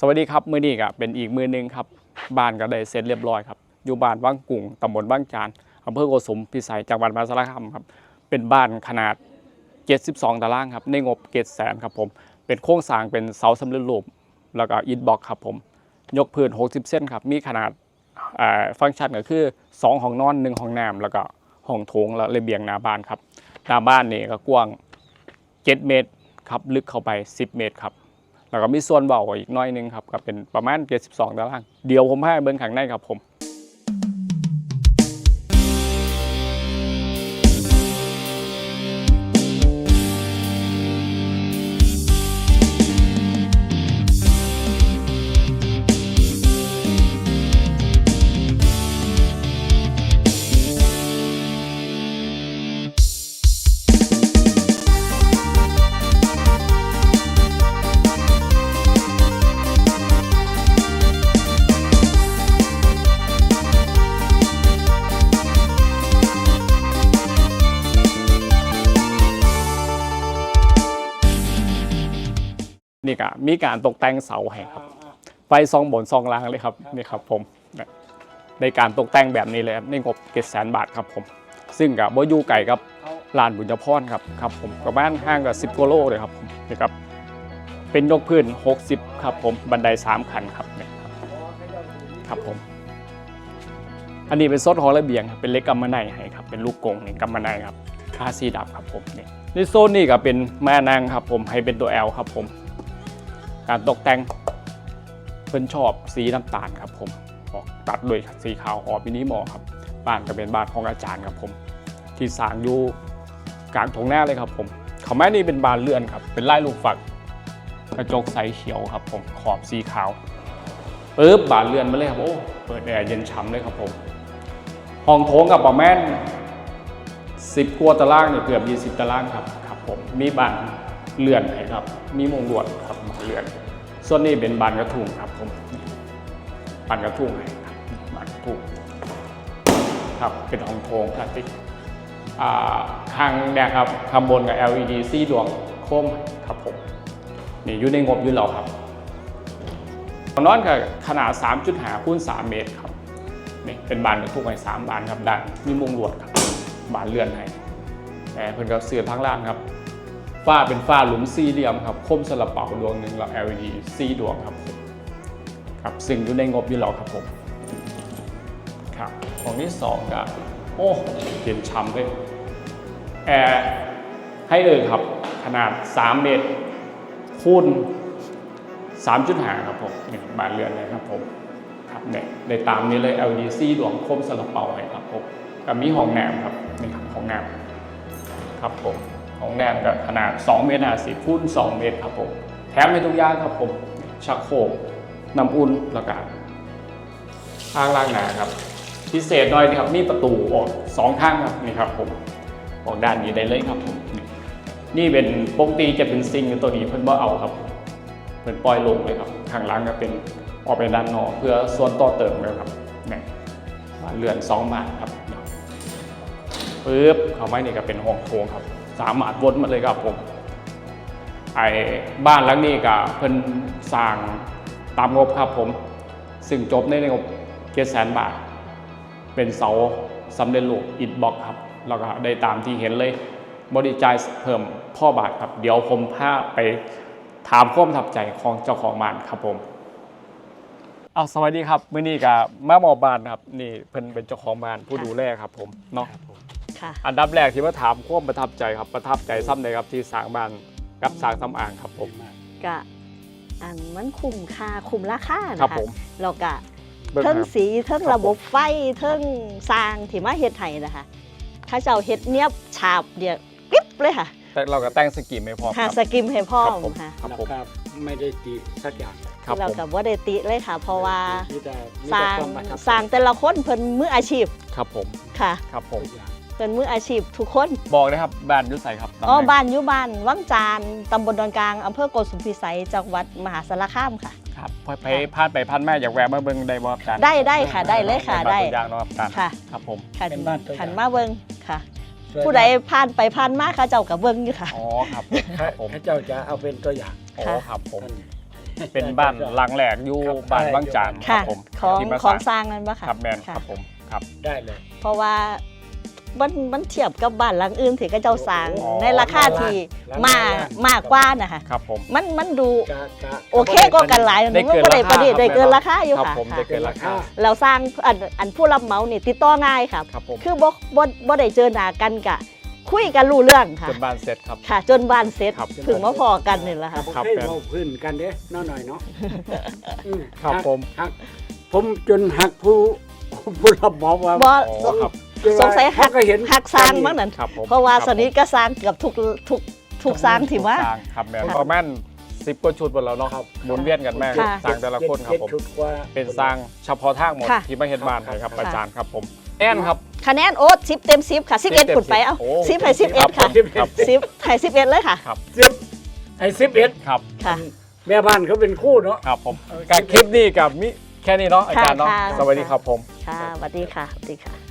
สวัสดีครับ มือนี้ก็เป็นอีกมือหนึงครับบ้านก็ได้เสร็จเรียบร้อยครับอยู่บ้านว่างกุ่งตำบลว่างจานอำเภอโกสุมพิสัยจังหวัดมหาสารคามครับเป็นบ้านขนาด 72 ตารางครับในงบเกตแสนครับผมเป็นโครงสร้างเป็นเสาสำเร็จรูปแล้วก็อิฐบล็อกครับผมยกพื้น 60 เส้นครับมีขนาดฟังก์ชันก็คือ 2 ห้องนอน 1 ห้องน้ำแล้วก็ห้องโถงและระเบียงหน้าบ้านครับหน้าบ้านนี่ก็กว้าง 7 เมตรครับลึกเข้าไป 10 เมตรครับ แล้วก็มีส่วนเบาอีกน้อยนึงครับก็เป็นประมาณ72ตาราง เดี๋ยวผมให้เบิ้งข้างในครับผม ก็มีการตกแต่งเสาให้ครับ ไฟซองบนซองล่างเลยครับนี่ครับผมในการตกแต่งแบบนี้เลยครับในงบเจ็ดแสนบาทครับผม ซึ่งกับบอยู่ไก่กับลานบุญญพรครับครับผมประมาณห้างกับ10กิโลเลยครับผมนี่ครับเป็นยกพื้น 60 ครับผมบันได3คันครับเนี่ยครับครับผม อันนี้เป็นซดของระเบียงครับเป็นเล็กกำมะไนให้ครับเป็นลูกกงนี่กำมะไนครับคาซีดับครับผมนี่ในโซนนี้ก็เป็นแม่นางครับผมให้เป็นตัว L ครับผม การตกแต่งเพิ่นชอบสีน้ำตาลครับผมออกตัดด้วยสีขาวออกมินิมอลครับ บ้านก็เป็นบ้านของอาจารย์ครับผม ที่สร้างอยู่กลางทงหน้าเลยครับผมเขาแม่นี่เป็นบานเลื่อนครับ เป็นลายลูกฝัก กระจกใสเขียวครับ ผมขอบสีขาวปึ๊บบานเลื่อนมาเลยครับโอ้เปิดแอร์เย็นฉ่ำเลยครับผมห้องโถงกับประมาณ10กว่าตารางเนี่ยเกือบ20ตารางครับครับผมมีบานเลื่อนให้ครับ มีมงลวดครับเลื่อน ส่วนนี้เป็นบานกระทุ่งครับผมบานกระทุ่งให้ครับบานกระทุ่งครับเป็นห้องโถงพลาสติกอ่าข้างเนี่ยครับข้างบนกับ LED สีดวงโคมครับผมนี่อยู่ในงบอยู่แล้วครับห้องนอนกับขนาด 3.5คูณ3เมตรครับนี่เป็นบานกระทุกไม้สามบานครับด้านมีมุงลวดครับบานเลื่อนให้แต่เพิ่นก็เสือทั้งล่างครับ ฝ้าเป็นฝ้าหลุมสี่เหลี่ยมครับคมสลับเป่าดวงหนึ่งแล้ว LED สี่ดวงครับครับซึ่งอยู่ในงบอยู่แล้วครับผมครับของที่สองก็โอ้เห็นช้ำเลยแอร์ให้เลยครับ ขนาด 3 เมตรคูณ3.5ครับผมนี่บานเรือนเลยครับผมครับเนี่ยในตามนี้เลย LDC ดวงคมสลับเป่าให้ครับผมกับมีห้องแนมครับนี่ครับห้องแนมครับผม ห้องแนมกับขนาด 2 เมตร50คูณ2 เมตรครับผม แถมให้ทุกอย่างครับผม ชักโครกน้ำอุ่นแล้วก็อ่างล้างหน้าครับ พิเศษหน่อยนะครับมีประตูออกสองข้างครับนี่ครับผมออกด้านนี้ได้เลยครับผม นี่เป็นปกติจะเป็นซิงค์ตัวนี้เพิ่นบ่เอาครับเหมือนปล่อยลงเลยครับข้างล่างก็เป็นออกไปด้านนอกเพื่อส่วนต่อเติมเลยครับเนี่ยเรือนสองบานครับปึ๊บเข้ามานี่ก็เป็นห้องโถงครับ สามารถวนมาเลยครับผมไอ้บ้านหลังนี้ก็เพิ่นสร้างตามงบครับผม ซึ่งจบในงบเจ็ดแสนบาท เป็นเสาสำเร็จรูปอิฐบล็อกครับ แล้วก็ได้ตามที่เห็นเลยบริจายเพิ่มพ่อบาทครับ เดี๋ยวผมพาไปถามความทับใจของเจ้าของบ้านครับผม เอาสวัสดีครับมื้อนี้ก็มาหมอบบ้านครับนี่เพิ่นเป็นเจ้าของบ้านผู้ดูแลครับผมเนาะค่ะอันดับแรกที่มาถามความประทับใจครับประทับใจซ้ำใดครับที่สร้างบ้านกับสร้างสำอางครับผมกะอันมันคุ้มค่าคุ้มราคาครันะบคะผมแล้วก็เบิ่งเทิงครับสีเทิงครับระบบไฟเทิงสร้างที่มาเฮ็ดให้นะคะถ้าเจ้าเฮ็ดเนียบฉาบเดียวกริบเลยค่ะ แต่เราก็แต่งสกีไม่พอคหารับสกิมให้พร้อครับมผมค่ะครับแล้วผมก็ไม่ได้ตีสักอย่าง ครับเราผม กับว่าได้ติเลยค่ะ เพราะว่ามีแต่มีสแต่ร้างความประทับใจสร้างแต่ละคนเพิ่นมืออาชีพครับผมค่ะ ครับผมทุกอย่างเพิ่นมืออาชีพทุกคนบอกเลยครับบ้านอยุใสครับอ๋อตำแหน่งบ้านอยู่บ้านวังจานตำบลดอนกลางอำเภอโกสุมพิสัยจังหวัดมหาสารคามค่ะ ครับไปไปพลาดไปพลาดแม่อยากแวะมาเบิ่งได้บ่ครับอาจารย์ได้ได้ค่ะได้เลยค่ะเป็นบ้าได้นตัวอย่างเนาะครับอาจารย์ค่ะครับผมขันเป็นบ้านตัวอย่าง ขันมาเบิงค่ะช่วยผู้ใดผ่านไปผ่านมาเขาเจ้ากับเบิงอยู่ค่ะ อ๋อครับผมครับผมให้เจ้าจะเอาเป็นตัวอย่างโอ้ค่ะครับผมท่าน เป็นบ้านหลังแหลกอยู่ครับ บ้านบางจานครัค่ะบผมของที่มาของสสร้างร้างนั้นปะค่ะครับแมนค่ะ ครับผมครับ ได้เลย เพราะว่ามันมันเทียบกับบ้านหลังอื่นที่ก็เจ้าสร้างอ๋อในราคาที่หลังมากหลัง มากกว่านะคะครับผม มันมันดูกะกะ โอเคก็กันหลายได้เกินมับ่ได้ประดิษฐ์ราคาได้เกินครับราคาอยู่ครับค่ะผมค่ะได้เกินราคา เราสร้างอันอันผู้รับเหมานี่ติดต่อง่ายครับ ครับผม คือบ่บ่บ่ได้เจอหน้ากันกะ คุยกันรู้เรื่องค่ะจนบ้านเสร็จครับ ค่ะ จนบ้านเสร็จครับ ถึงมาพอกันนี่แหละค่ะ ครับให้แม่นเราพื้นกันเด้น้อยหน่อยเนาะอืมครับหักผม หัก ผมจนหักผู้ผู้รับเหมาว่าบ่ อ๋อครับสงสัยหัก เขาก็เห็นหักสร้างมั้งนั่นครับผมเพราะว่าคบสนิทก็สร้างเกือบทุกทุกทุกสร้างที่ว่า สร้างครับแมนค่ะประมาณสิบกว่าชุดหมดแล้วเนาะครับหมุนเวียนกันแม่ค่ะ สร้างแต่ละคนครับผม เจ็ดชุดกว่า เป็นสร้างเฉพาะทางหมดค่ะ ที่มาเห็นบ้านให้ครับค่ะอาจารย์ครับผม แอนครับ คะแนนโอ๊ต10เต็ม10ค่ะ10 11ขุดไปเอาโอ้10ให้11ค่ะครับ10ให้11เลยค่ะครับสิบไอ้สิบเอ็ดครับ ค่ะ แม่บ้านเขาเป็นคู่เนาะ ครับผมกับคลิปนี้กับมิแค่นี้เนาะอาจารย์เนาะค่ะสวัสดีครับผม ค่ะสวัสดีค่ะสวัสดีค่ะ